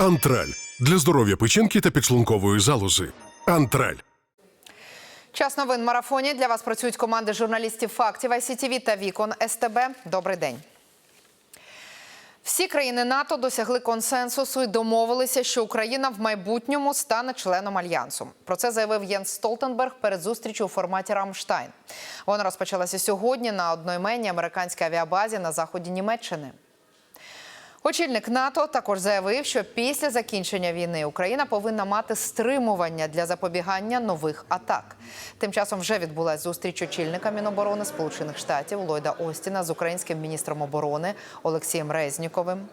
Антраль для здоров'я печінки та підшлункової залози. Антраль. Час новин марафоні. Для вас працюють команди журналістів фактів ICTV та Вікон СТБ. Добрий день. Всі країни НАТО досягли консенсусу і домовилися, що Україна в майбутньому стане членом альянсу. Про це заявив Єнс Столтенберг перед зустрічю у форматі Рамштайн. Вона розпочалася сьогодні на одноіменній американській авіабазі на заході Німеччини. Очільник НАТО також заявив, що після закінчення війни Україна повинна мати стримування для запобігання нових атак. Тим часом вже відбулася зустріч очільника Міноборони Сполучених Штатів Ллойда Остіна з українським міністром оборони Олексієм Резніковим.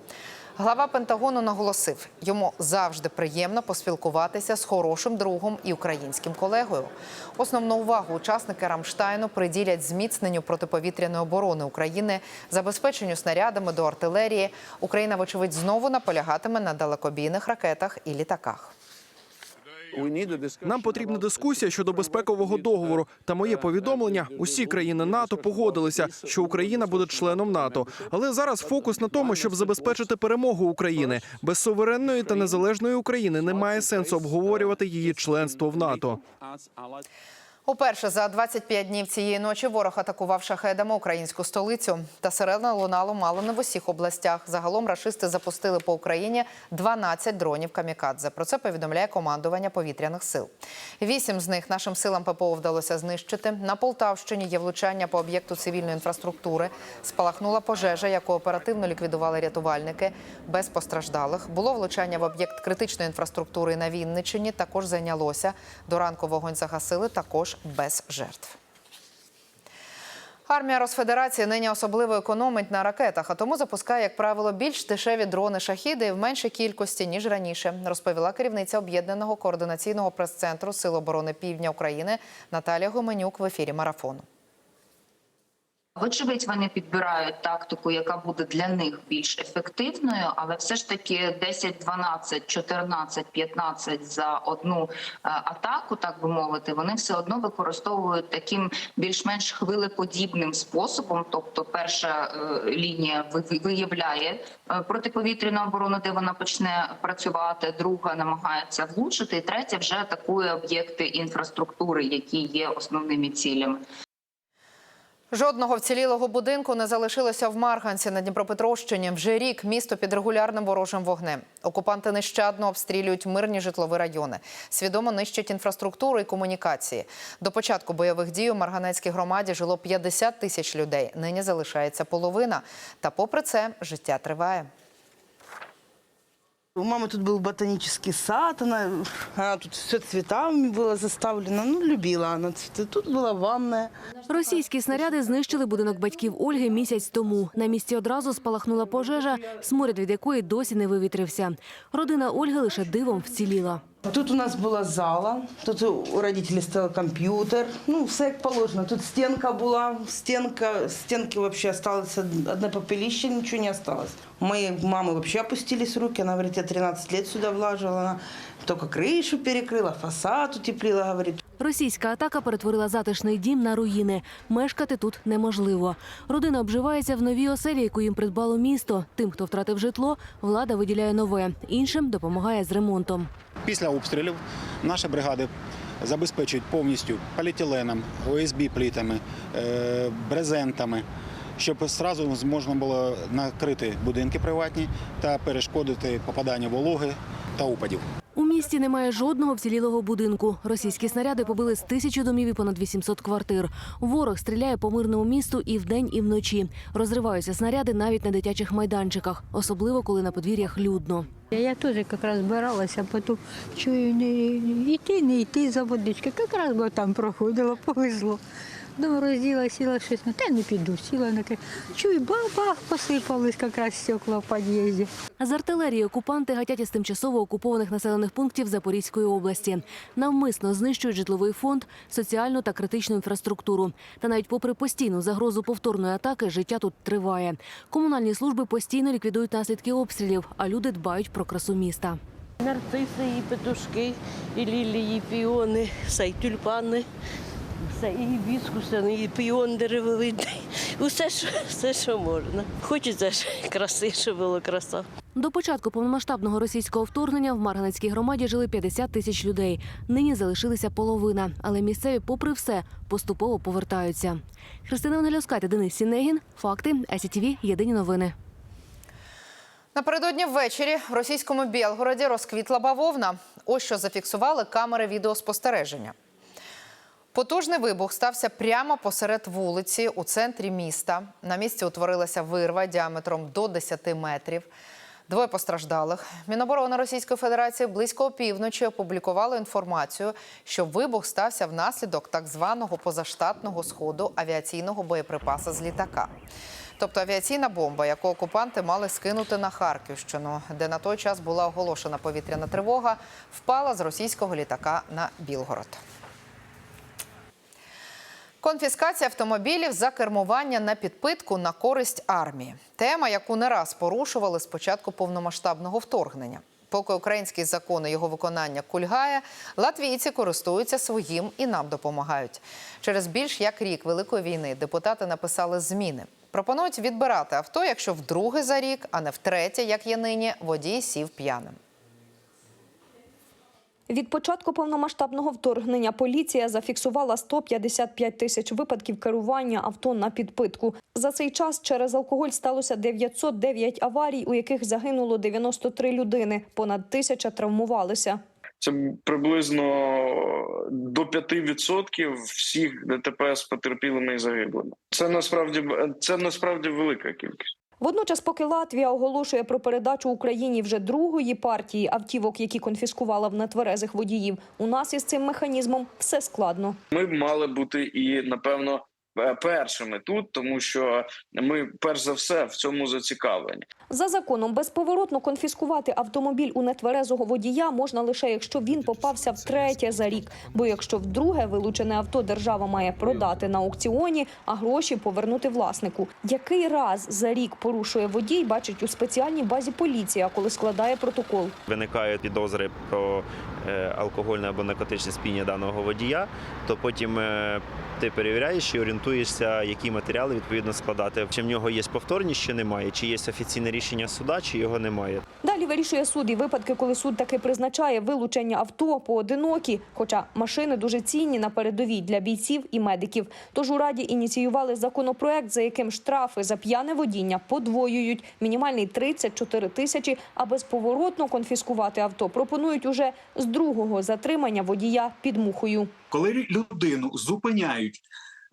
Глава Пентагону наголосив, йому завжди приємно поспілкуватися з хорошим другом і українським колегою. Основну увагу учасники Рамштайну приділять зміцненню протиповітряної оборони України, забезпеченню снарядами до артилерії. Україна, вочевидь, знову наполягатиме на далекобійних ракетах і літаках. Нам потрібна дискусія щодо безпекового договору. Та моє повідомлення: усі країни НАТО погодилися, що Україна буде членом НАТО. Але зараз фокус на тому, щоб забезпечити перемогу України. Без суверенної та незалежної України немає сенсу обговорювати її членство в НАТО. Уперше за 25 днів цієї ночі ворог атакував шахедами українську столицю. Та сирена лунало мало не в усіх областях. Загалом рашисти запустили по Україні 12 дронів камікадзе. Про це повідомляє командування повітряних сил. Вісім з них нашим силам ППО вдалося знищити. На Полтавщині є влучання по об'єкту цивільної інфраструктури. Спалахнула пожежа, яку оперативно ліквідували рятувальники без постраждалих. Було влучання в об'єкт критичної інфраструктури на Вінниччині. Також зайнялося. До ранку вогонь загасили. Також без жертв. Армія Росфедерації нині особливо економить на ракетах, а тому запускає, як правило, більш дешеві дрони шахіди в меншій кількості ніж раніше, розповіла керівниця об'єднаного координаційного прес-центру Сил оборони Півдня України Наталія Гоменюк в ефірі марафону. Вочевидь, вони підбирають тактику, яка буде для них більш ефективною, але все ж таки 10, 12, 14, 15 за одну е, атаку, так би мовити, вони все одно використовують таким більш-менш хвилеподібним способом. Тобто, перша е, лінія ви- виявляє е, протиповітряну оборону, де вона почне працювати. Друга намагається влучити, і третя вже атакує об'єкти інфраструктури, які є основними цілями. Жодного вцілілого будинку не залишилося в Марганці на Дніпропетровщині. Вже рік місто під регулярним ворожим вогнем. Окупанти нещадно обстрілюють мирні житлові райони, свідомо нищать інфраструктуру і комунікації. До початку бойових дій у Марганецькій громаді жило 50 тисяч людей. Нині залишається половина. Та попри це життя триває. У мамы тут был ботанический сад, она, она тут все цветами было заставлено. Ну, любила она цветы. Тут была ванная. Російські снаряди знищили будинок батьків Ольги місяць тому. На місці одразу спалахнула пожежа, сморід від якої досі не вивітрився. Родина Ольги лише дивом вціліла. Тут у нас була зала, тут у родителей стоял комп'ютер. Ну, все як положено. Тут стінка була, стінка, стінки вообще осталось одне попелище, нічого не осталось. У моей мамы вообще опустились руки, она говорит, я 13 лет сюда влажила, она только крышу перекрыла, фасад утеплила, говорит. Російська атака перетворила затишний дім на руїни. Мешкати тут неможливо. Родина обживається в новій оселі, яку їм придбало місто. Тим, хто втратив житло, влада виділяє нове. Іншим допомагає з ремонтом. Після обстрілів наші бригади забезпечують повністю поліетиленом, ОСБ плитами, е, брезентами, щоб одразу можна було накрити будинки приватні та перешкодити попадання вологи та опадів. Місті немає жодного вцілілого будинку. Російські снаряди побили з тисячі домів і понад 800 квартир. Ворог стріляє по мирному місту і вдень, і вночі. Розриваються снаряди навіть на дитячих майданчиках, особливо коли на подвір'ях людно. Я теж якраз збиралася, потім чую, не йти, не йти за водички. Якраз бо там проходила, повезло. Думаю, розділа, сіла щось, ну та не піду, сіла на те. Чую, бах-бах, посипались якраз стекла в під'їзді. З артилерії окупанти гатять із тимчасово окупованих населених пунктів Запорізької області. Навмисно знищують житловий фонд, соціальну та критичну інфраструктуру. Та навіть попри постійну загрозу повторної атаки, життя тут триває. Комунальні служби постійно ліквідують наслідки обстрілів, а люди дбають про красу міста. Нарциси, і петушки, і лілії, і піони, все, і тюльпани. Все, і біскусен, і піон деревовидний. Усе, що, все, що можна. Хочеться ж краси, щоб було краса. До початку повномасштабного російського вторгнення в Марганецькій громаді жили 50 тисяч людей. Нині залишилися половина, але місцеві, попри все, поступово повертаються. Христина Ангелівська та Денис Сінегін. Факти СІТВ. Єдині новини. Напередодні ввечері в російському Білгороді розквітла бавовна. Ось що зафіксували камери відеоспостереження. Потужний вибух стався прямо посеред вулиці у центрі міста. На місці утворилася вирва діаметром до 10 метрів. Двоє постраждалих. Міноборони Російської Федерації близько опівночі опублікувало інформацію, що вибух стався внаслідок так званого позаштатного сходу авіаційного боєприпаса з літака. Тобто авіаційна бомба, яку окупанти мали скинути на Харківщину, де на той час була оголошена повітряна тривога, впала з російського літака на Білгород. Конфіскація автомобілів за кермування на підпитку на користь армії. Тема, яку не раз порушували з початку повномасштабного вторгнення. Поки український закон і його виконання кульгає, латвійці користуються своїм і нам допомагають. Через більш як рік великої війни депутати написали зміни. Пропонують відбирати авто, якщо вдруге за рік, а не втретє, як є нині, водій сів п'яним. Від початку повномасштабного вторгнення поліція зафіксувала 155 тисяч випадків керування авто на підпитку. За цей час через алкоголь сталося 909 аварій, у яких загинуло 93 людини. Понад тисяча травмувалися. Це приблизно до 5% всіх ДТП з потерпілими і загиблими. Це насправді це насправді велика кількість. Водночас, поки Латвія оголошує про передачу Україні вже другої партії автівок, які конфіскувала в нетверезих водіїв, у нас із цим механізмом все складно. Ми мали бути і напевно першими тут, тому що ми перш за все в цьому зацікавлені. За законом безповоротно конфіскувати автомобіль у нетверезого водія можна лише якщо він попався втретє за рік. Бо якщо вдруге вилучене авто держава має продати на аукціоні, а гроші повернути власнику. Який раз за рік порушує водій, бачить у спеціальній базі поліція, коли складає протокол. виникають підозри про е, алкогольне або наркотичне сп'яніння даного водія, то потім е, ти перевіряєш і орієнтуєшся, які матеріали відповідно складати. Чи в нього є повторність, чи немає, чи є офіційне рішення суда, чи його немає. Далі вирішує суд і випадки, коли суд таки призначає вилучення авто поодинокі, хоча машини дуже цінні на передовій для бійців і медиків. Тож у раді ініціювали законопроект, за яким штрафи за п'яне водіння подвоюють. Мінімальний 34 тисячі, а безповоротно конфіскувати авто пропонують уже з другого затримання водія під мухою. коли людину зупиняють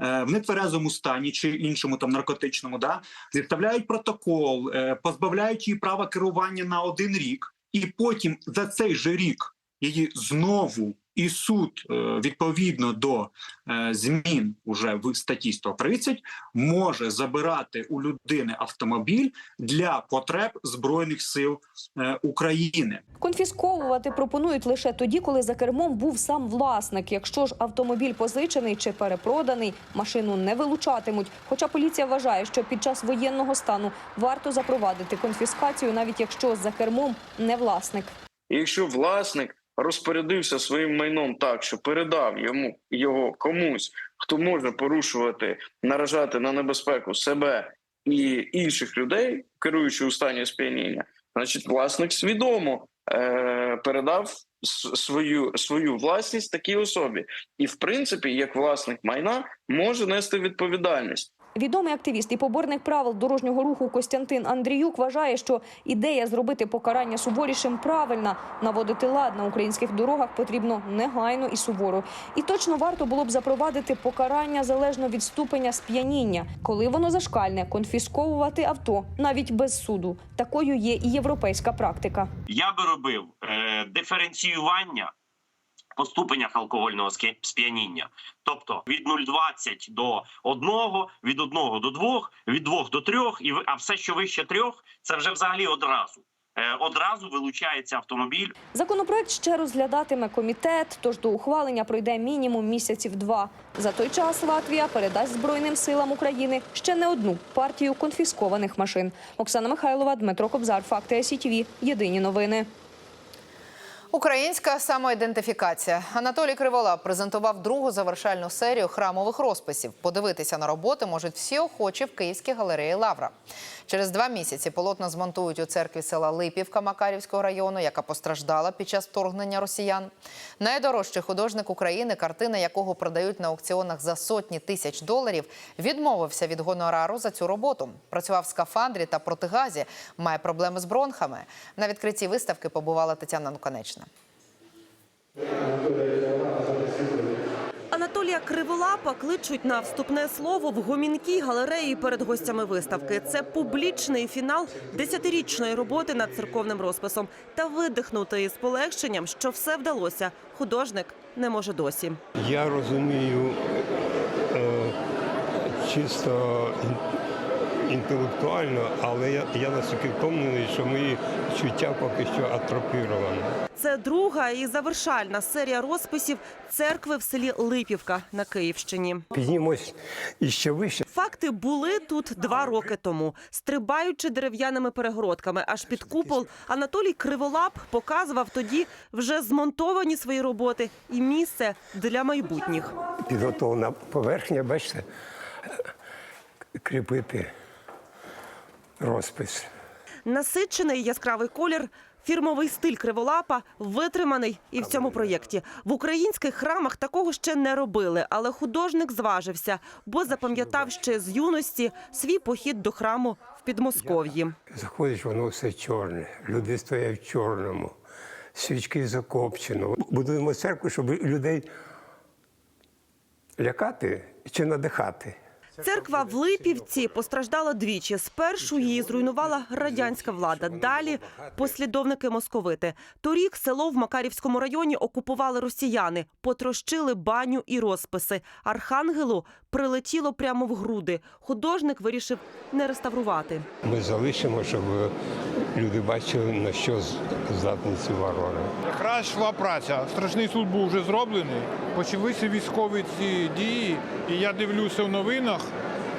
е, в нетверезому стані чи іншому там наркотичному, да зіставляють протокол, е, позбавляють її права керування на один рік, і потім за цей же рік її знову і суд е, відповідно до е, змін уже в статті 130 може забирати у людини автомобіль для потреб збройних сил е, України. Конфісковувати пропонують лише тоді, коли за кермом був сам власник. Якщо ж автомобіль позичений чи перепроданий, машину не вилучатимуть. Хоча поліція вважає, що під час воєнного стану варто запровадити конфіскацію, навіть якщо за кермом не власник. Якщо власник розпорядився своїм майном так, що передав йому його комусь, хто може порушувати, наражати на небезпеку себе і інших людей, керуючи у стані сп'яніння, значить власник свідомо е- передав свою, свою власність такій особі, і в принципі, як власник майна, може нести відповідальність. Відомий активіст і поборник правил дорожнього руху Костянтин Андріюк вважає, що ідея зробити покарання суворішим правильна. Наводити лад на українських дорогах потрібно негайно і суворо. І точно варто було б запровадити покарання залежно від ступеня сп'яніння, коли воно зашкальне, конфісковувати авто навіть без суду. Такою є і європейська практика. Я би робив е, диференціювання по ступенях алкогольного сп'яніння. Тобто від 0,20 до 1, від 1 до 2, від 2 до 3, і а все, що вище 3, це вже взагалі одразу. Е, одразу вилучається автомобіль. Законопроект ще розглядатиме комітет, тож до ухвалення пройде мінімум місяців два. За той час Латвія передасть Збройним силам України ще не одну партію конфіскованих машин. Оксана Михайлова, Дмитро Кобзар, Факти СІТВ. Єдині новини. Українська самоідентифікація. Анатолій Криволап презентував другу завершальну серію храмових розписів. Подивитися на роботи можуть всі охочі в Київській галереї Лавра. Через два місяці полотна змонтують у церкві села Липівка Макарівського району, яка постраждала під час вторгнення росіян. Найдорожчий художник України, картини якого продають на аукціонах за сотні тисяч доларів, відмовився від гонорару за цю роботу. Працював в скафандрі та протигазі, має проблеми з бронхами. На відкритті виставки побувала Тетяна Нуконечна. Анатолія Криволапа кличуть на вступне слово в гомінкій галереї перед гостями виставки. Це публічний фінал десятирічної роботи над церковним розписом. Та видихнути із полегшенням, що все вдалося. Художник не може досі. Я розумію е, чисто інтелектуально, але я, я настільки впевнений, що мої чуття поки що атропіровані. Це друга і завершальна серія розписів церкви в селі Липівка на Київщині. Піднімось іще вище. Факти були тут два роки тому. Стрибаючи дерев'яними перегородками аж під купол, Анатолій Криволап показував тоді вже змонтовані свої роботи і місце для майбутніх. Підготовлена поверхня, бачите, кріпити розпис. Насичений яскравий колір. Фірмовий стиль криволапа витриманий і в цьому проєкті. В українських храмах такого ще не робили, але художник зважився, бо запам'ятав ще з юності свій похід до храму в Підмосков'ї. Заходиш, воно все чорне. Люди стоять в чорному, свічки закопчено. Будуємо церкву, щоб людей лякати чи надихати. Церква в Липівці постраждала двічі. Спершу її зруйнувала радянська влада. Далі послідовники московити. Торік село в Макарівському районі окупували росіяни, потрощили баню і розписи. Архангелу прилетіло прямо в груди. Художник вирішив не реставрувати. Ми залишимо, щоб люди бачили, на що здатні ці варвари. Якраз йшла праця. Страшний суд був вже зроблений. Почалися військові ці дії, і я дивлюся в новинах,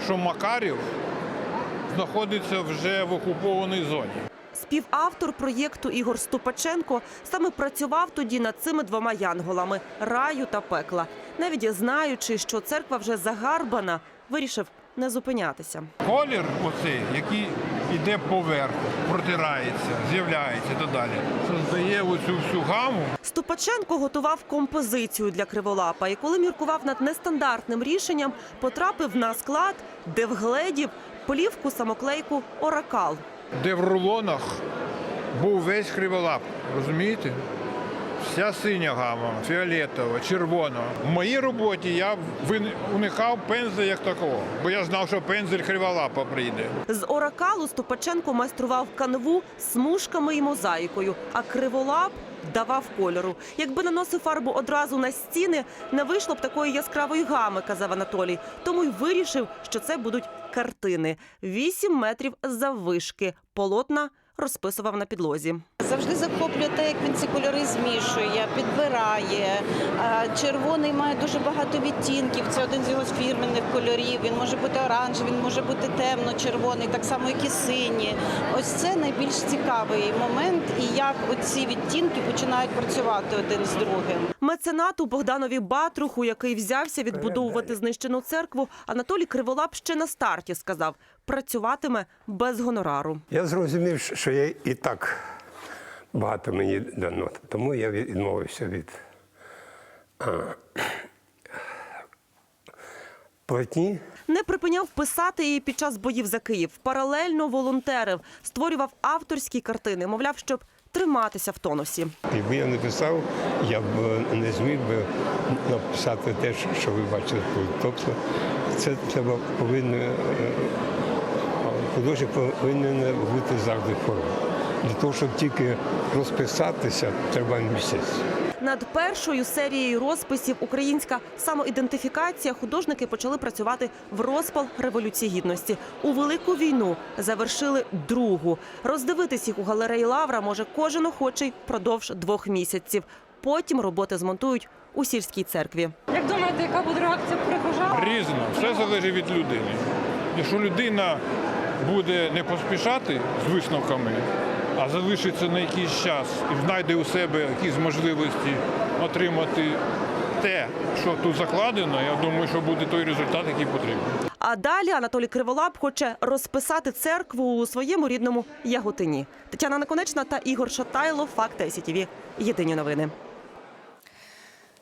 що Макарів знаходиться вже в окупованій зоні. Співавтор проєкту Ігор Ступаченко саме працював тоді над цими двома янголами раю та пекла. Навіть знаючи, що церква вже загарбана, вирішив не зупинятися. Колір оцей, який йде поверху, протирається, з'являється і так далі. Создає оцю всю гаму. Ступаченко готував композицію для криволапа, і коли міркував над нестандартним рішенням, потрапив на склад, де вгледів плівку самоклейку Оракал. Де в рулонах був весь криволап. Розумієте? Вся синя гама, фіолетова, червона. В моїй роботі я уникав пензля як такого, бо я знав, що пензель криволапа прийде. З Оракалу Ступаченко майстрував канву смужками і мозаїкою, а криволап давав кольору. Якби наносив фарбу одразу на стіни, не вийшло б такої яскравої гами, казав Анатолій. Тому й вирішив, що це будуть картини. Вісім метрів заввишки. Полотна розписував на підлозі. Завжди захоплює те, як він ці кольори змішує, підбирає. Червоний має дуже багато відтінків. Це один з його фірменних кольорів. Він може бути оранжевий, він може бути темно-червоний, так само, як і синій. Ось це найбільш цікавий момент, і як оці відтінки починають працювати один з другим. Меценату Богданові Батруху, який взявся відбудовувати знищену церкву, Анатолій Криволап ще на старті сказав, працюватиме без гонорару. Я зрозумів, що я і так багато мені дано, тому я відмовився від платні. Не припиняв писати і під час боїв за Київ. Паралельно волонтерив, створював авторські картини. Мовляв, щоб триматися в тонусі. Якби я не писав, я б е, не зміг би написати те, що ви тут. Тобто це треба повинно е, художник повинен бути завжди в. Для того, щоб тільки розписатися, треба місяць. Над першою серією розписів Українська самоідентифікація художники почали працювати в розпал революції гідності. У велику війну завершили другу. Роздивитись їх у галереї Лавра може кожен охочий впродовж двох місяців. Потім роботи змонтують у сільській церкві. Як думаєте, яка буде реакція прихожан? Різно, все залежить від людини. Якщо людина буде не поспішати з висновками, а залишиться на якийсь час і знайде у себе якісь можливості отримати те, що тут закладено, я думаю, що буде той результат, який потрібен. А далі Анатолій Криволап хоче розписати церкву у своєму рідному Яготині. Тетяна Наконечна та Ігор Шатайло. Факти СІТВ. Єдині новини.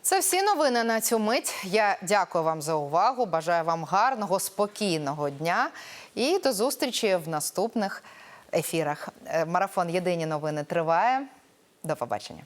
Це всі новини на цю мить. Я дякую вам за увагу. Бажаю вам гарного, спокійного дня і до зустрічі в наступних ефірах. Е, Марафон Єдині новини триває. До побачення.